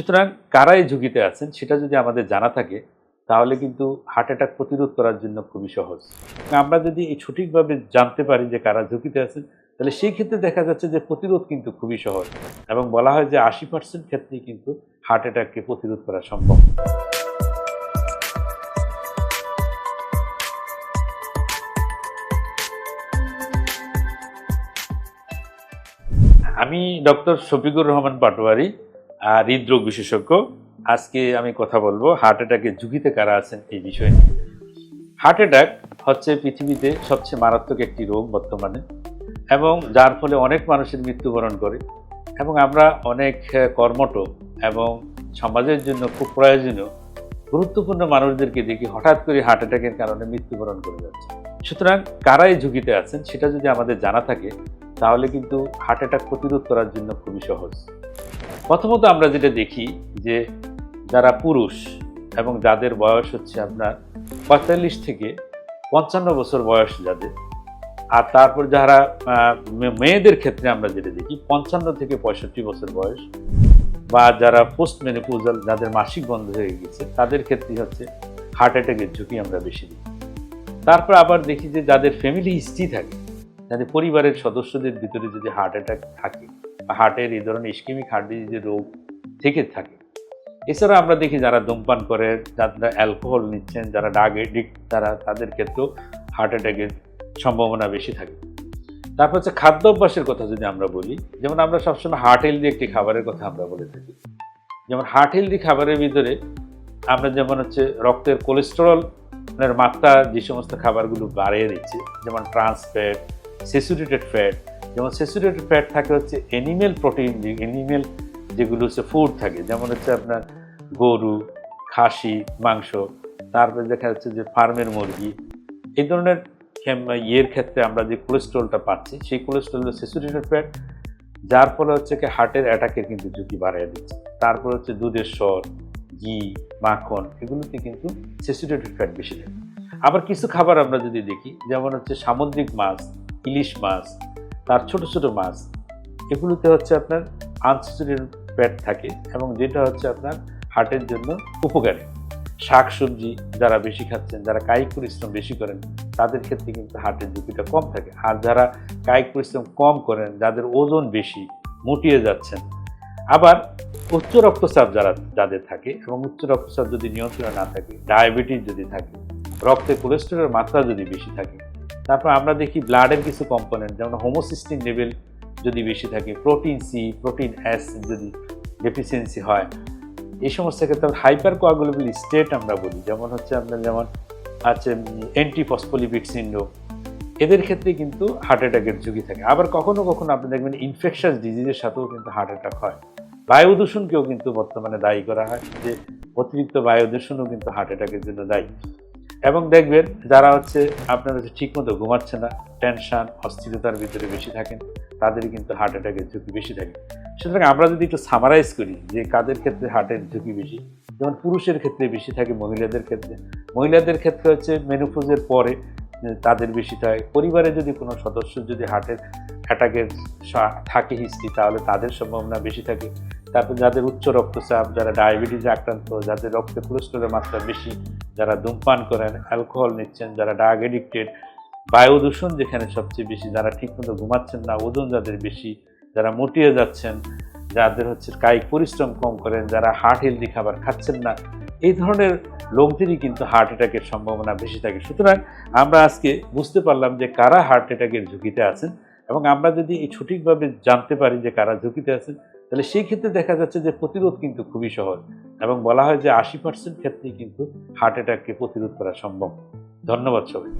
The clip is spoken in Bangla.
সুতরাং কারাই ঝুঁকিতে আছেন, সেটা যদি আমাদের জানা থাকে, তাহলে কিন্তু হার্ট অ্যাটাক প্রতিরোধ করার জন্য খুবই সহজ। আমরা যদি এই সঠিকভাবে জানতে পারি যে কারা ঝুঁকিতে আছেন, তাহলে সেই ক্ষেত্রে দেখা যাচ্ছে যে প্রতিরোধ কিন্তু খুবই সহজ এবং বলা হয় যে আশি পার্সেন্ট ক্ষেত্রেই কিন্তু হার্ট অ্যাটাককে প্রতিরোধ করা সম্ভব। আমি ডক্টর শফিকুর রহমান পাটোয়ারি আর হৃদরোগ বিশেষজ্ঞ, আজকে আমি কথা বলব হার্ট অ্যাটাকের ঝুঁকিতে কারা আছেন এই বিষয়ে। হার্ট অ্যাটাক হচ্ছে পৃথিবীতে সবচেয়ে মারাত্মক একটি রোগ বর্তমানে এবং যার ফলে অনেক মানুষের মৃত্যুবরণ করে এবং আমরা অনেক কর্মট এবং সমাজের জন্য খুব প্রয়োজনীয়, গুরুত্বপূর্ণ মানুষদেরকে দেখি হঠাৎ করে হার্ট অ্যাটাকের কারণে মৃত্যুবরণ করে যাচ্ছে সুতরাং কারাই ঝুঁকিতে আছেন সেটা যদি আমাদের জানা থাকে, তাহলে কিন্তু হার্ট অ্যাটাক প্রতিরোধ করার জন্য খুবই সহজ প্রথমত আমরা যেটা দেখি যে যারা পুরুষ এবং যাদের বয়স হচ্ছে আপনার পঁয়তাল্লিশ থেকে পঞ্চান্ন বছর বয়স যাদের, আর তারপর যারা মেয়েদের ক্ষেত্রে আমরা যেটা দেখি পঞ্চান্ন থেকে পঁয়ষট্টি বছর বয়স বা যারা পোস্ট মেনোপোজাল যাদের মাসিক বন্ধ হয়ে গেছে তাদের ক্ষেত্রে হচ্ছে হার্ট অ্যাটাকের ঝুঁকি আমরা বেশি দিই তারপর আবার দেখি যে যাদের ফ্যামিলি হিস্ট্রি থাকে, যাদের পরিবারের সদস্যদের ভিতরে যদি হার্ট অ্যাটাক থাকে হার্টের এই ধরনের ইস্কিমিক হার্ট ডিজিজের রোগ থেকে থাকে। এছাড়া আমরা দেখি যারা ধূমপান করে, যারা অ্যালকোহল নিচ্ছেন, যারা ডাগ এডিক্ট তারা তাদের ক্ষেত্রেও হার্ট অ্যাটাকের সম্ভাবনা বেশি থাকে। তারপর হচ্ছে খাদ্য অভ্যাসের কথা যদি আমরা বলি, যেমন আমরা সবসময় হার্ট হেলদি একটি খাবারের কথা আমরা বলে থাকি। যেমন হার্ট হেলদি খাবারের ভিতরে আমরা যেমন হচ্ছে রক্তের কোলেস্টেরলের মাত্রা যে সমস্ত খাবারগুলো বাড়িয়ে দিচ্ছে, যেমন ট্রান্স ফ্যাট স্যাচুরেটেড ফ্যাট যেমন স্যাচুরেটেড ফ্যাট থাকে হচ্ছে অ্যানিমেল প্রোটিন যে অ্যানিমেল যেগুলো হচ্ছে ফুড থাকে। যেমন হচ্ছে আপনার গরু, খাসি, মাংস, তারপরে দেখা যাচ্ছে যে ফার্মের মুরগি। এই ধরনের ইয়ের ক্ষেত্রে আমরা যে কোলেস্ট্রলটা পাচ্ছি, সেই কোলেস্ট্রল স্যাচুরেটেড ফ্যাট যার ফলে হচ্ছে কি হার্টের অ্যাটাকের কিন্তু ঝুঁকি বাড়িয়ে দিচ্ছে। তারপর হচ্ছে দুধের স্বর, ঘি, মাখন, এগুলোতে কিন্তু স্যাচুরেটেড ফ্যাট বেশি থাকে। আবার কিছু খাবার আমরা যদি দেখি, যেমন হচ্ছে সামুদ্রিক মাছ, ইলিশ মাছ তার ছোট ছোট মাছ, এগুলোতে হচ্ছে আপনার আনস্যাচুরেটেড ফ্যাট থাকে এবং যেটা হচ্ছে আপনার হার্টের জন্য উপকারী। শাক সবজি যারা বেশি খাচ্ছেন, যারা কায়িক পরিশ্রম বেশি করেন, তাদের ক্ষেত্রে কিন্তু হার্টের ঝুঁকিটা কম থাকে। আর যারা কায়িক পরিশ্রম কম করেন, যাদের ওজন বেশি, মুটিয়ে যাচ্ছেন, আবার উচ্চ রক্তচাপ যারা, যাদের থাকে এবং উচ্চ রক্তচাপ যদি নিয়ন্ত্রণে না থাকে, ডায়াবেটিস যদি থাকে, রক্তে কোলেস্টেরলের মাত্রা যদি বেশি থাকে তারপর আমরা দেখি ব্লাডের কিছু কম্পোনেন্ট যেমন হোমোসিস্টিন লেভেল যদি বেশি থাকে প্রোটিন সি প্রোটিন এস যদি ডেফিসিয়েন্সি হয়। এই সমস্ত ক্ষেত্রে হাইপার কোয়াগুলেবল স্টেট আমরা বলি, যেমন হচ্ছে আপনার যেমন আছে অ্যান্টি ফসফোলিপিড সিন্ড্রোম এদের ক্ষেত্রে কিন্তু হার্ট অ্যাটাকের ঝুঁকি থাকে। আবার কখনো কখনো আপনি দেখবেন ইনফেকশাস ডিজিজের সাথেও কিন্তু হার্ট অ্যাটাক হয়। বায়ু দূষণকেও কিন্তু বর্তমানে দায়ী করা হয়। যে অতিরিক্ত বায়ু দূষণও কিন্তু হার্ট অ্যাটাকের জন্য দায়ী। এবং দেখবেন যারা হচ্ছে আপনার হচ্ছে ঠিকমতো ঘুমাচ্ছে না টেনশন অস্থিরতার ভিতরে বেশি থাকেন, তাদেরই কিন্তু হার্ট অ্যাটাকের ঝুঁকি বেশি থাকে। সুতরাং আমরা যদি একটু সামারাইজ করি যে কাদের ক্ষেত্রে হার্টের ঝুঁকি বেশি, যেমন পুরুষের ক্ষেত্রে বেশি থাকে, মহিলাদের ক্ষেত্রে। মহিলাদের ক্ষেত্রে হচ্ছে মেনুপোজের পরে তাদের বেশি থাকে। পরিবারে যদি কোনো সদস্য যদি হার্টের অ্যাটাকের থাকে হিস্ট্রি তাহলে তাদের সম্ভাবনা বেশি থাকে। তারপর যাদের উচ্চ রক্তচাপ, যারা ডায়াবেটিস আক্রান্ত, যাদের রক্তে কোলেস্ট্রলের মাত্রা বেশি, যারা ধূমপান করেন অ্যালকোহল নিচ্ছেন, যারা ডায়াগ এডিক্টেড বায়ু দূষণ যেখানে সবচেয়ে বেশি, যারা ঠিকমতো ঘুমাচ্ছেন না, ওজন যাদের বেশি, যারা মোটিয়ে যাচ্ছেন, যাদের হচ্ছে কায়িক পরিশ্রম কম করেন, যারা হার্ট হেলদি খাবার খাচ্ছেন না, এই ধরনের লোকদেরই কিন্তু হার্ট অ্যাটাকের সম্ভাবনা বেশি থাকে। সুতরাং আমরা আজকে বুঝতে পারলাম যে কারা হার্ট অ্যাটাকের ঝুঁকিতে আছেন এবং আমরা যদি এই সঠিকভাবে জানতে পারি যে কারা ঝুঁকিতে আছেন তাহলে সেই ক্ষেত্রে দেখা যাচ্ছে যে প্রতিরোধ কিন্তু খুবই সহজ এবং বলা হয় যে আশি পার্সেন্ট ক্ষেত্রেই কিন্তু হার্ট অ্যাটাককে প্রতিরোধ করা সম্ভব। ধন্যবাদ সবাই